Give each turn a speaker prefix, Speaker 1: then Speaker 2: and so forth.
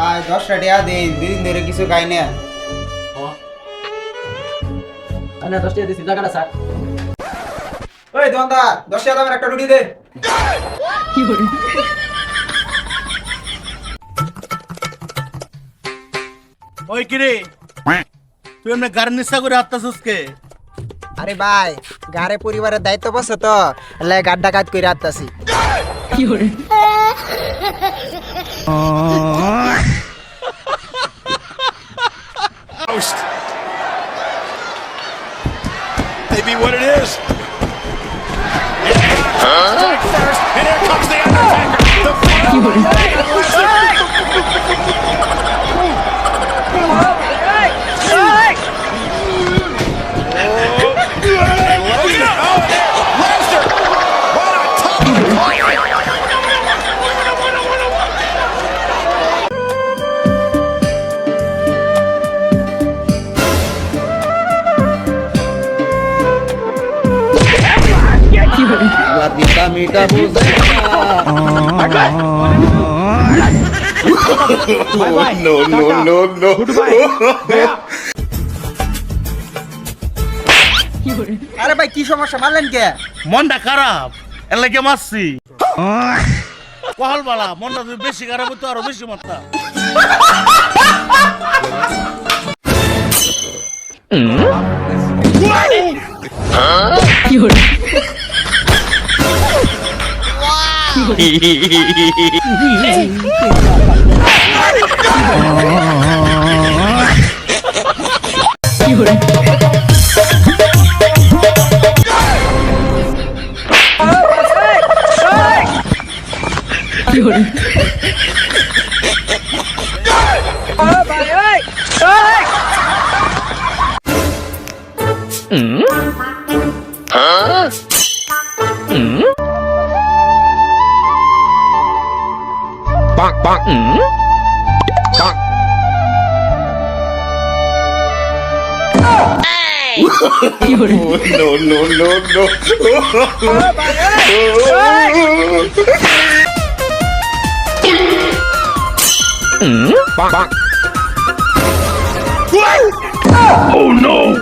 Speaker 1: আয় দশটা টাকা দিন দুদিন ধরে কিছু খাই না
Speaker 2: আরে দশ টাকা দিছি টাকাটা স্যার
Speaker 1: ওই দোকানদার দশ টাকা দামের একটা রুটি দে।
Speaker 3: ওই কিরে তুই এমনি গাড়ি নিশা করে আত্মাছিস কে?
Speaker 1: আরে ভাই গারে পরিবারের দায়িত্ব বসে তো লে গাড ডাকাত করে may
Speaker 4: be what it is. Huh? And here comes the Undertaker. The final
Speaker 5: no, no, no.
Speaker 1: আরে ভাই কি সমস্যা? মারলেন কে?
Speaker 3: মনটা খারাপ এর লাগে মারছি। কহল বালা মনটা যদি বেশি খারাপ হতো আরও বেশি মারতাম। Hmm? Huh? Hmm?
Speaker 5: No, no, no, no.
Speaker 4: Oh no!